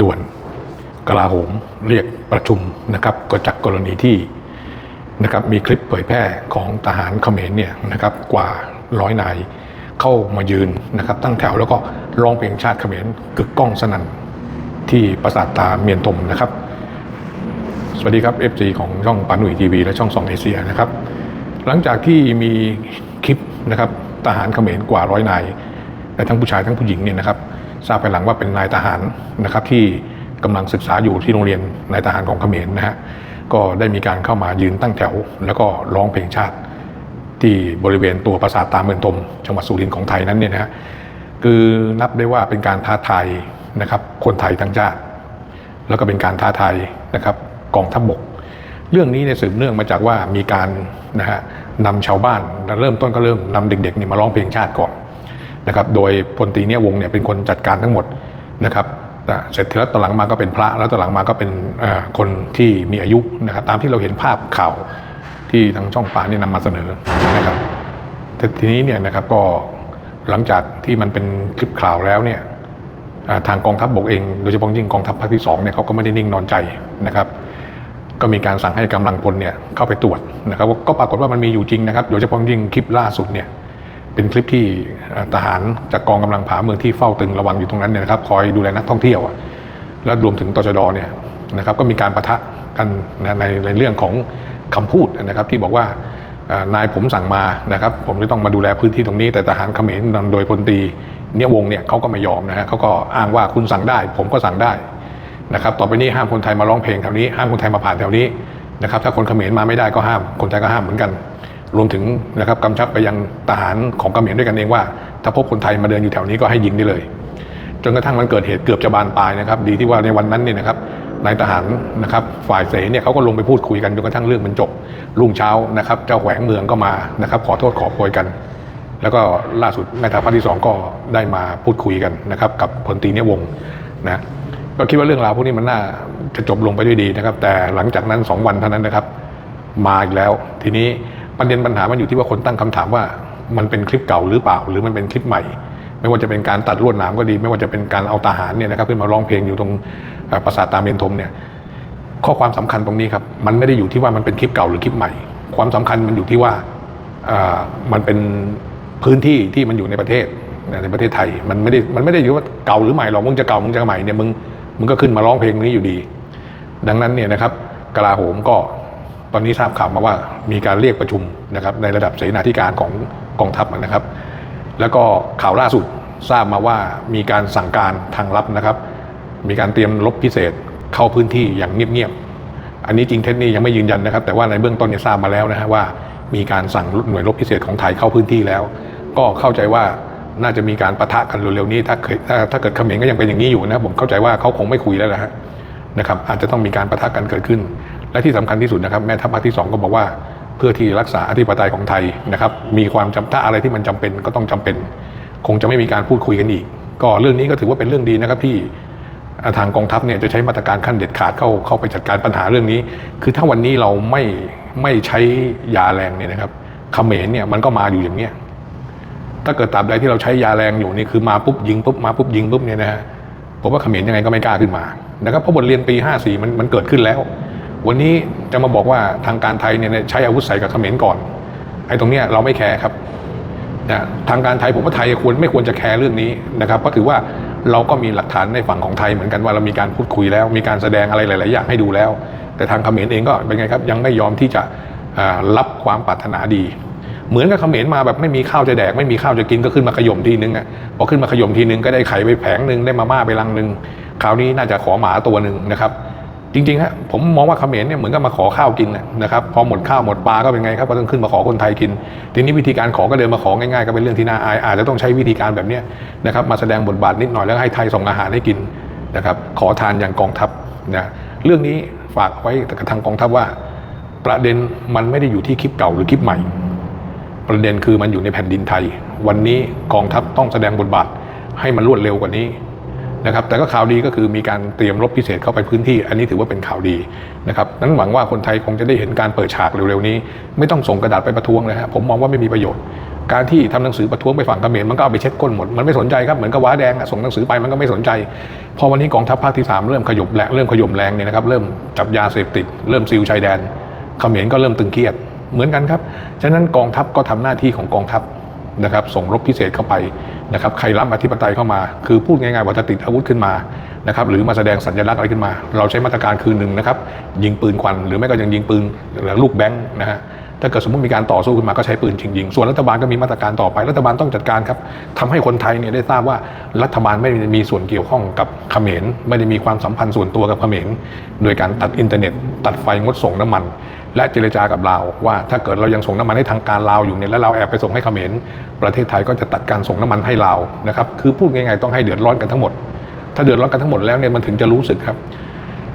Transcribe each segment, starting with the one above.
ด่วนกลาโหมเรียกประชุมนะครับก็จากกรณีที่นะครับมีคลิปเผยแพร่ของทหารเขมรเนี่ยนะครับกว่าร้อยนายเข้ามายืนนะครับตั้งแถวแล้วก็ร้องเพลงชาติเขมรกึกก้องสนั่นที่ปราสาทตาเมียนทมนะครับ สวัสดีครับ FC ของช่องปานุยทีวีและช่องสองเอเชียนะครับ หลังจากที่มีคลิปนะครับทหารเขมรกว่าร้อยนายและทั้งผู้ชายทั้งผู้หญิงเนี่ยนะครับ ทราบภายหลังว่าเป็นนายทหารนะครับที่กำลังศึกษาอยู่ที่โรงเรียนนายทหารของเขมรนะฮะก็ได้มีการเข้ามายืนตั้งแถว แล้วก็ร้องเพลงชาติ ที่บริเวณตัวปราสาทตาเมืองตมจังหวัดสุรินทร์ของไทยนั้นเนี่ยนะฮะคือนับได้ว่าเป็นการท้าทายนะครับคนไทยทั้งชาติ แล้วก็เป็นการท้าทายนะครับกองทัพบบก เรื่องนี้เนี่ยสืบเนื่องมาจากว่ามีการนะฮะนำชาวบ้านเริ่มต้นก็เริ่มนำเด็กๆเนี่ยมาร้องเพลงชาติก่อน นะครับโดยพลตรีเนี่ยวงเนี่ยเป็นคนจัดการทั้งหมดนะครับแต่เสร็จแล้วตอนหลังมาก็เป็นพระแล้วตอนหลังมาก็เป็นคนที่มีอายุนะครับตามที่เราเห็นภาพข่าวที่ทางช่องป่าเนี่ยนำมาเสนอนะครับแต่ทีนี้เนี่ยนะครับก็หลังจากที่มันเป็นคลิปข่าวแล้วเนี่ยทางกองทัพบบกเองโดยเฉพาะยิ่งกองทัพภาคที่สองเนี่ยเขาก็ไม่ได้นิ่งนอนใจนะครับ ก็มีการสั่งให้กำลังพลเนี่ยเข้าไปตรวจนะครับก็ปรากฏว่ามันมีอยู่จริงนะครับโดยเฉพาะยิ่งคลิปล่าสุดเนี่ย เป็นคลิปที่ทหารจากกองกำลังผาเมืองที่เฝ้าตึงระวังอยู่ตรงนั้นเนี่ยนะครับคอยดูแลนักท่องเที่ยว และรวมถึงตชดเนี่ยนะครับก็มีการประทะกันในในเรื่องของคำพูดนะครับที่บอกว่านายผมสั่งมานะครับ ผมจะต้องมาดูแลพื้นที่ตรงนี้ แต่ทหารเขมรนำโดยพลตรีเนี่ยวงเนี่ยเขาก็ไม่ยอมนะฮะเขาก็อ้างว่าคุณสั่งได้ ผมก็สั่งได้นะครับต่อไปนี้ห้ามคนไทยมาร้องเพลงแถวนี้ห้ามคนไทยมาผ่านแถวนี้นะครับถ้าคนเขมรมาไม่ได้ก็ห้ามคนไทยก็ห้ามเหมือนกัน รวมถึงนะครับกำชับไปยังทหารของเขมรด้วยกันเองว่า ถ้าพบคนไทยมาเดินอยู่แถวนี้ก็ให้ยิงได้เลย จนกระทั่งมันเกิดเหตุเกือบจะบานปลายนะครับ ดีที่ว่าในวันนั้นเนี่ยนะครับนายทหารนะครับฝ่ายเสเนี่ยเขาก็ลงไปพูดคุยกันจนกระทั่งเรื่องมันจบรุ่งเช้านะครับ เจ้าแขวงเมืองก็มานะครับ ขอโทษขอโพยกัน แล้วก็ล่าสุดแม่ทัพภาคที่สองก็ได้มาพูดคุยกันนะครับ กับพลตีเนี่ยวงนะก็คิดว่าเรื่องราวพวกนี้มันน่าจะจบลงไปด้วยดีนะครับ แต่หลังจากนั้น 2 วันเท่านั้นนะครับ มาอีกแล้ว ทีนี้ ประเด็นปัญหามันอยู่ที่ว่าคนตั้งคำถามว่ามันเป็นคลิปเก่าหรือเปล่า หรือมันเป็นคลิปใหม่ ไม่ว่าจะเป็นการตัดลวดหนามก็ดี ไม่ว่าจะเป็นการเอาทหารเนี่ยนะครับขึ้นมาร้องเพลงอยู่ตรงปราสาทตาเมียนทมเนี่ยข้อความสำคัญตรงนี้ครับมันไม่ได้อยู่ที่ว่ามันเป็นคลิปเก่าหรือคลิปใหม่ ความสำคัญมันอยู่ที่ว่าอ่ามันเป็นพื้นที่ที่มันอยู่ในประเทศในประเทศไทย มันไม่ได้มันไม่ได้อยู่ว่าเก่าหรือใหม่หรอกมึงจะเก่ามึงจะใหม่เนี่ยมึงมึงก็ขึ้นมาร้องเพลงนี้อยู่ดี ดังนั้นเนี่ยนะครับกลาโหมก็ ตอนนี้ทราบข่าวมาว่ามีการเรียกประชุมนะครับในระดับเสนาธิการของกองทัพนะครับ แล้วก็ข่าวล่าสุดทราบมาว่ามีการสั่งการทางลับนะครับ มีการเตรียมรบพิเศษเข้าพื้นที่อย่างเงียบๆ อันนี้จริงเท็จนี่ยังไม่ยืนยันนะครับ แต่ว่าในเบื้องต้นเนี่ยทราบมาแล้วนะฮะว่า มีการสั่งหน่วยรบพิเศษของไทยเข้าพื้นที่แล้ว ก็เข้าใจว่าน่าจะมีการประทะกันเร็วๆนี้ ถ้าเคยถ้าถ้าเกิดเขมรก็ยังเป็นอย่างนี้อยู่นะผมเข้าใจว่าเขาคงไม่คุยแล้วนะฮะนะครับอาจจะต้องมีการประทะกันเกิดขึ้น และที่สำคัญที่สุดนะครับแม่ทัพภาคที่สองก็บอกว่า เพื่อที่รักษาอธิปไตยของไทยนะครับ มีความจำถ้าอะไรที่มันจำเป็นก็ต้องจำเป็น คงจะไม่มีการพูดคุยกันอีก ก็เรื่องนี้ก็ถือว่าเป็นเรื่องดีนะครับที่ทางกองทัพเนี่ยจะใช้มาตรการขั้นเด็ดขาดเข้าเข้าไปจัดการปัญหาเรื่องนี้ คือถ้าวันนี้เราไม่ไม่ใช้ยาแรงเนี่ยนะครับเขมรเนี่ยมันก็มาอยู่อย่างเนี้ยถ้าเกิดตราบใดที่เราใช้ยาแรงอยู่นี่คือมาปุ๊บยิงปุ๊บมาปุ๊บยิงปุ๊บเนี่ยนะฮะผมว่าเขมรยังไงก็ไม่กล้าขึ้นมานะครับเพราะบทเรียนปี 54 มันมันเกิดขึ้นแล้ว วันนี้จะมาบอกว่าทางการไทยเนี่ยใช้อาวุธใส่กับเขมรก่อนไอ้ตรงเนี้ยเราไม่แคร์ครับนะทางการไทยผมว่าไทยควรไม่ควรจะแคร์เรื่องนี้นะครับเพราะถือว่าเราก็มีหลักฐานในฝั่งของไทยเหมือนกันว่าเรามีการพูดคุยแล้ว มีการแสดงอะไรหลาย ๆ อย่างให้ดูแล้ว แต่ทางเขมรเองก็เป็นไงครับยังไม่ยอมที่จะรับความปรารถนาดี เหมือนกับเขมรมาแบบไม่มีข้าวจะแดกไม่มีข้าวจะกินก็ขึ้นมาขย่มทีนึงอะพอขึ้นมาขย่มทีนึงก็ได้ไข่ไปแผงหนึ่งได้มาม่าไปลังหนึ่งคราวนี้น่าจะขอหมาตัวหนึ่งนะครับ จริงๆฮะผมมองว่าเขมรเนี่ยเหมือนกับมาขอข้าวกินนะครับพอหมดข้าวหมดปลาก็เป็นไงครับก็ต้องขึ้นมาขอคนไทยกิน ทีนี้วิธีการขอก็เดินมาของ่ายๆก็เป็นเรื่องที่น่าอายอาจจะต้องใช้วิธีการแบบนี้นะครับมาแสดงบทบาทนิดหน่อยแล้วให้ไทยส่งอาหารให้กินนะครับขอทานอย่างกองทัพนะเรื่องนี้ฝากไว้กับทางกองทัพว่า ประเด็นมันไม่ได้อยู่ที่คลิปเก่าหรือคลิปใหม่ ประเด็นคือมันอยู่ในแผ่นดินไทย วันนี้กองทัพต้องแสดงบทบาทให้มันรวดเร็วกว่านี้ นะครับแต่ก็ข่าวดีก็คือมีการเตรียมรบพิเศษเข้าไปพื้นที่ อันนี้ถือว่าเป็นข่าวดีนะครับนั้นหวังว่าคนไทยคงจะได้เห็นการเปิดฉากเร็วๆนี้ ไม่ต้องส่งกระดาษไปประท้วงเลยฮะผมมองว่าไม่มีประโยชน์ การที่ทำหนังสือประท้วงไปฝั่งเขมรมันก็เอาไปเช็ดก้นหมดมันไม่สนใจครับเหมือนกับว้าแดงส่งหนังสือไปมันก็ไม่สนใจ พอวันนี้กองทัพภาคที่สามเริ่มขยบแรงเริ่มขยมแรงเนี่ยนะครับเริ่มจับยาเสพติด เริ่มซีลชายแดนเขมรก็เริ่มตึงเครียดเหมือนกันครับฉะนั้นกองทัพก็ทำหน้าที่ของกองทัพนะครับส่งรบพิเศษเข้าไป นะครับใครรับอธิปไตยเข้ามา คือพูดง่ายๆว่าจะติดอาวุธขึ้นมานะครับหรือมาแสดงสัญลักษณ์อะไรขึ้นมา เราใช้มาตรการคือหนึ่งนะครับยิงปืนควันหรือไม่ก็ยังยิงปืนหรือลูกแบงค์นะฮะถ้าเกิดสมมติมีการต่อสู้ขึ้นมาก็ใช้ปืนจริงยิงส่วนรัฐบาลก็มีมาตรการต่อไปรัฐบาลต้องจัดการครับทำให้คนไทยเนี่ยได้ทราบว่ารัฐบาลไม่ได้มีส่วนเกี่ยวข้องกับเขมรไม่ได้มีความสัมพันธ์ส่วนตัวกับเขมรโดยการตัดอินเทอร์เน็ต ตัดไฟงดส่งน้ำมัน และเจรจากับลาวว่าถ้าเกิดเรายังส่งน้ำมันให้ทางการลาวอยู่เนี่ยแล้วเราแอบไปส่งให้เขมรประเทศไทยก็จะตัดการส่งน้ำมันให้ลาวนะครับคือพูดง่ายๆต้องให้เดือดร้อนกันทั้งหมด ถ้าเดือดร้อนกันทั้งหมดแล้วเนี่ยมันถึงจะรู้สึกครับ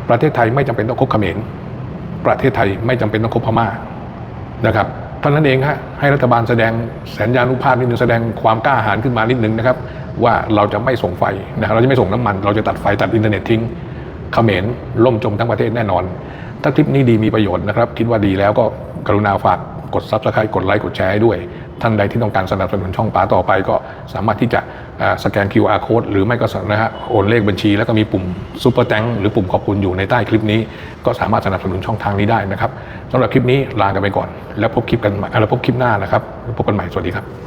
ประเทศไทยไม่จำเป็นต้องคบเขมรประเทศไทยไม่จำเป็นต้องคบพม่านะครับเท่านั้นเองฮะให้รัฐบาลแสดงสัญญานุภาพนิดนึงแสดงความกล้าหาญขึ้นมานิดนึงนะครับว่าเราจะไม่ส่งไฟนะรเราจะไม่ส่งน้ำมัน เราจะตัดไฟตัดอินเทอร์เน็ตทิ้งเขมรล่มจมทั้งประเทศแน่นอน ถ้าคลิปนี้ดีมีประโยชน์นะครับ คิดว่าดีแล้วก็กรุณาฝากกดซับสไครต์กดไลค์กดแชร์ให้ด้วย ท่านใดที่ต้องการสนับสนุนช่องป๋าต่อไปก็สามารถที่จะสแกน QR code หรือไม่ก็นะฮะโอนเลขบัญชี แล้วก็มีปุ่มซูเปอร์แตงหรือปุ่มขอบคุณอยู่ในใต้คลิปนี้ ก็สามารถสนับสนุนช่องทางนี้ได้นะครับสำหรับคลิปนี้ลากันไปก่อน แล้วพบคลิปกันใหม่แล้วพบคลิปหน้านะครับ พบกันใหม่สวัสดีครับ